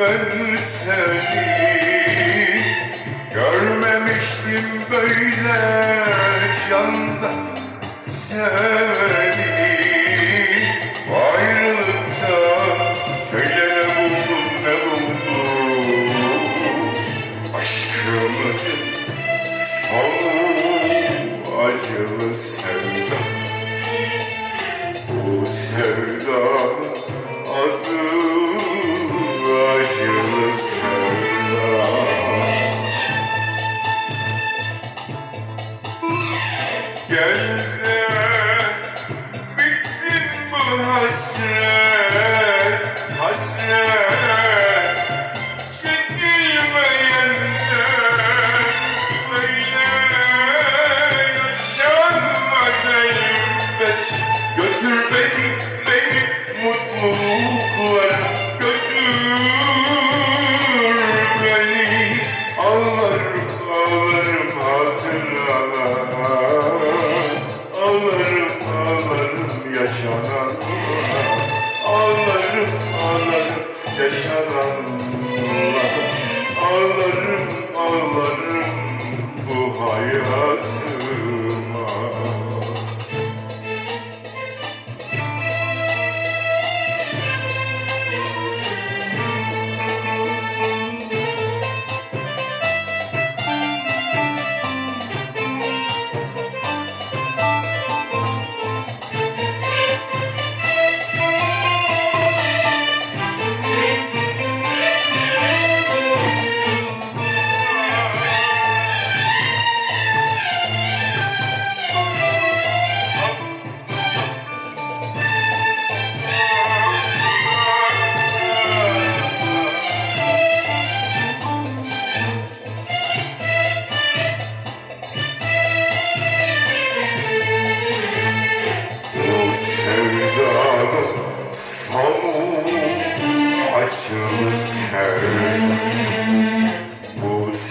ben seni. Görmemiştim böyle yanda seveni Ayrılıkta söyle ne buldun ne buldun? Aşkımızın son acılı sevda. Bu sevdanın mutluluklara götür beni Ağlarım,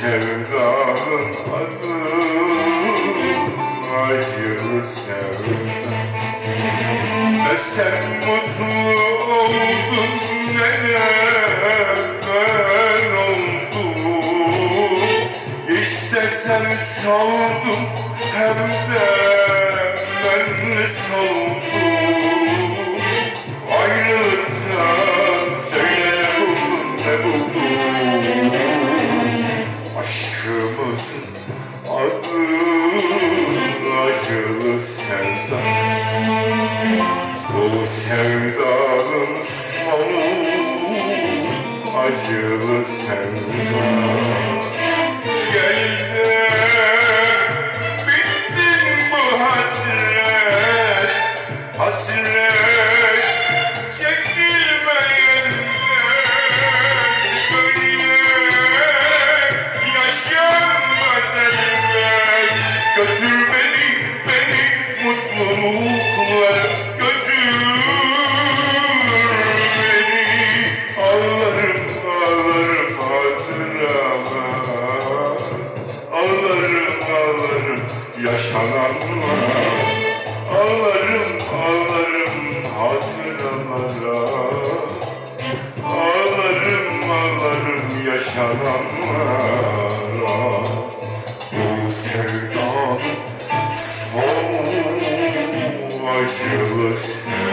sevdanın adı acılı sen mutlu oldun ne de ben İşte sen soldun hem de ben soldum Bu sevdanın sonu acılı sevda ağlarım yaşananlara Ağlarım, ağlarım hatıralara Ağlarım, ağlarım yaşananlara Bu sevdanın son acılı sevda